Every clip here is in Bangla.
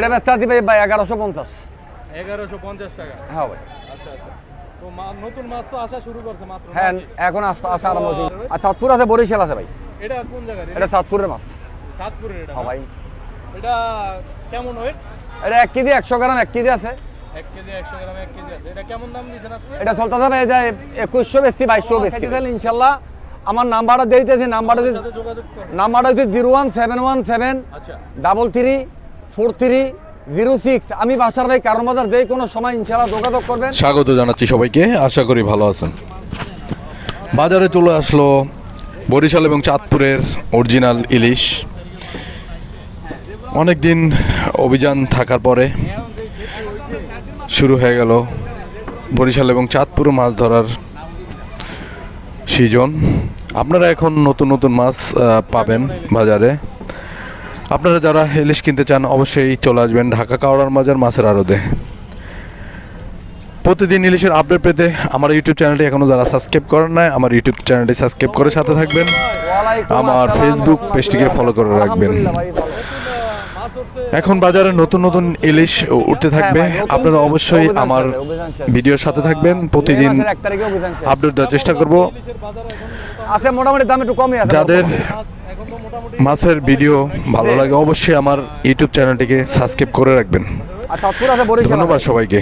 এটা ব্যস্তা দিবে ভাই এগারোশো পঞ্চাশ। এগারোশো পঞ্চাশ টাকা। হ্যাঁ ভাই। আচ্ছা আচ্ছা। তো নতুন মাছ তো আসা শুরু করছে মাত্র হ্যাঁ এখন আসতে আসা আরম্ভ হয়েছে। আর চাঁদপুর আছে বরিশাল আছে ভাই। এটা কোন জায়গার? এটা চাঁদপুরের মাছ। এটা হ্যাঁ ভাই। এটা কেমন ওয়েট এটা এক কেজি একশো গ্রাম এক কেজি আছে। এটা চলতে যাবে একুশশো বেশি বাইশশো বেশি। ইনশাল্লাহ আমার নাম্বারটা দিতেছি নাম্বারটা নাম্বারটা হচ্ছে zero one seven one seven আচ্ছা। Double three four three zero six. আমি বাসার ভাই কারণ বাজার যে কোনো সময় ইনশাল্লাহ যোগাযোগ করবেন। স্বাগত জানাচ্ছি সবাইকে, আশা করি ভালো আছেন। বাজারে চলে আসলো বরিশাল এবং চাঁদপুরের অরিজিনাল ইলিশ। অনেক দিন অভিযান থাকার পরে শুরু হয়ে গেল বরিশাল এবং চাঁদপুর মাছ ধরার সিজন। আপনারা এখন নতুন নতুন মাছ পাবেন বাজারে। আপনারা যারা ইলিশ কিনতে চান অবশ্যই চলে আসবেন ঢাকা কাওড়ার মাজার মাছের আড়তে প্রতিদিন ইলিশের আপডেট পেতে আমার ইউটিউব চ্যানেলটি এখনও যারা সাবস্ক্রাইব করেন নাই আমার ইউটিউব চ্যানেলটি সাবস্ক্রাইব করে সাথে থাকবেন আমার ফেসবুক। পেজটিকে follow করে রাখবেন। এখন বাজারে নতুন নতুন ইলিশ উঠতে থাকবে আপনারা অবশ্যই আমার ভিডিওর সাথে থাকবেন প্রতিদিন। আপডেট দেওয়ার চেষ্টা করব ইলিশের মোটামুটি দাম একটু কমই যাদের মাছের ভিডিও ভালো লাগে অবশ্যই আমার ইউটিউব চ্যানেলটিকে সাবস্ক্রাইব করে রাখবেন। আর চাঁদপুর আছে বরিশাল ধন্যবাদ। সবাইকে।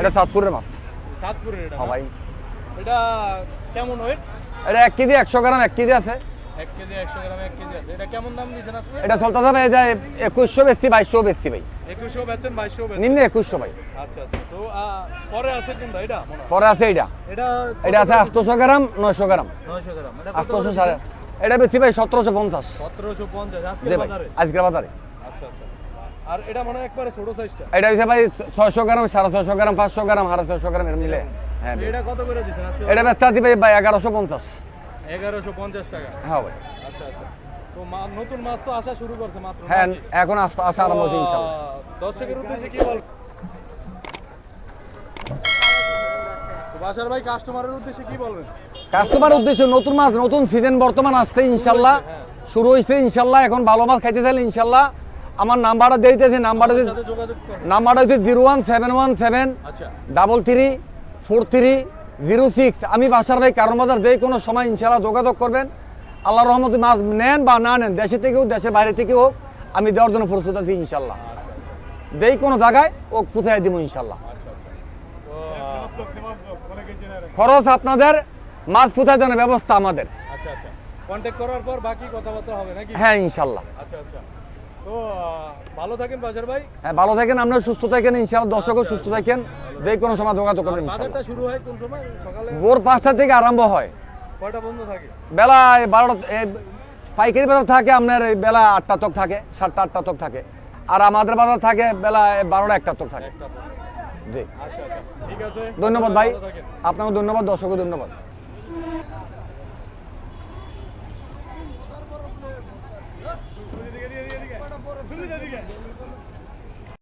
এটা চাঁদপুরের মাছ। সাতপুরের এটা ভাই এটা কেমন ওয়েট এটা এক কেজি একশো গ্রাম এক কেজি আছে। এক কেজি একশো গ্রাম এক কেজি আছে। এটা কেমন দাম দিয়েছেন আজকে? এটা চলতে যাবে এই যে একুশশো বেশি বাইশশো বেশি ভাই। একুশশো বেচেন বাইশশো বেচেন নিম্নে একুশশো ভাই। আচ্ছা আচ্ছা। তো পরে আছে কোনটা? এটা পরে আছে এটা এটা এটা আছে আটশোশো গ্রাম নয়শো গ্রাম। নয়শো গ্রাম। এটা আটশোশো সাড়ে এটা বেশি ভাই সতেরোশো পঞ্চাশ। সতেরোশো পঞ্চাশ আজকে বাজারে? আজকের বাজারে। আচ্ছা আচ্ছা। আর এটা মনে হয় একবারে ছোট সাইজটা এটা হচ্ছে ভাই ছয়শো গ্রাম গ্রাম পাঁচশো গ্রাম সাড়ে ছয়শো গ্রাম এর মিলে হ্যাঁ এটা কত করে দিচ্ছেন আজকে? এটা দিবে ভাই টাকা? হ্যাঁ ভাই। আচ্ছা আচ্ছা। তো নতুন মাছ তো আসা শুরু করছে মাত্র হ্যাঁ এখন আসতে আসা আরম্ভ দর্শকের উদ্দেশ্যে কি বল বাসার ভাই কাস্টমারের উদ্দেশ্যে কি বলবেন? কাস্টমার উদ্দেশ্য নতুন মাছ নতুন সিজন বর্তমান আসছে ইনশাল্লাহ। শুরু হয়েছে ইনশাল্লাহ। এখন ভালো মাছ খাইতে চাইলে ইনশাল্লাহ। আমার নাম্বারটা দিতেছি নাম্বারটা নাম্বারটা হচ্ছে zero one seven one seven আচ্ছা। Double three four three zero six. আমি বাসার ভাই কারণ বাজার যে কোনো সময় ইনশাল্লাহ যোগাযোগ করবেন। আল্লাহ রহমতে মাছ নেন বা না নেন দেশে থেকে হোক দেশের বাইরে থেকে হোক আমি দেওয়ার জন্য প্রস্তুত আছি ইনশাল্লাহ। যেই কোনো জায়গায় ও পুঁথাই দিব ইনশাল্লাহ তো আহ, খরচ আপনাদের মাছ পুঁথাই দেওয়ার ব্যবস্থা আমাদের। আচ্ছা আচ্ছা। কন্ট্যাক্ট করার পর বাকি কথাবার্তা হবে নাকি? হ্যাঁ ইনশাল্লাহ। আচ্ছা আচ্ছা। তো ভালো থাকেন বাজার ভাই। হ্যাঁ ভালো থাকেন আপনারা সুস্থ থাকেন দর্শকও সুস্থ থাকেন। যে কোনো সময় যোগাযোগ করবেন ইনশাল্লাহ। শুরু হয় কোন সময়? সকালে ভোর পাঁচটা থেকে আরম্ভ হয়। কয়টা বন্ধ থাকে? বেলা বারোটা পাইকারি বাজার থাকে আপনার বেলা আটটা তক থাকে সাতটা আটটা তক থাকে। আর আমাদের বাজার থাকে বেলা বারোটা একটা তক থাকে। ধন্যবাদ ভাই। আপনাকে ধন্যবাদ দর্শকও ধন্যবাদ।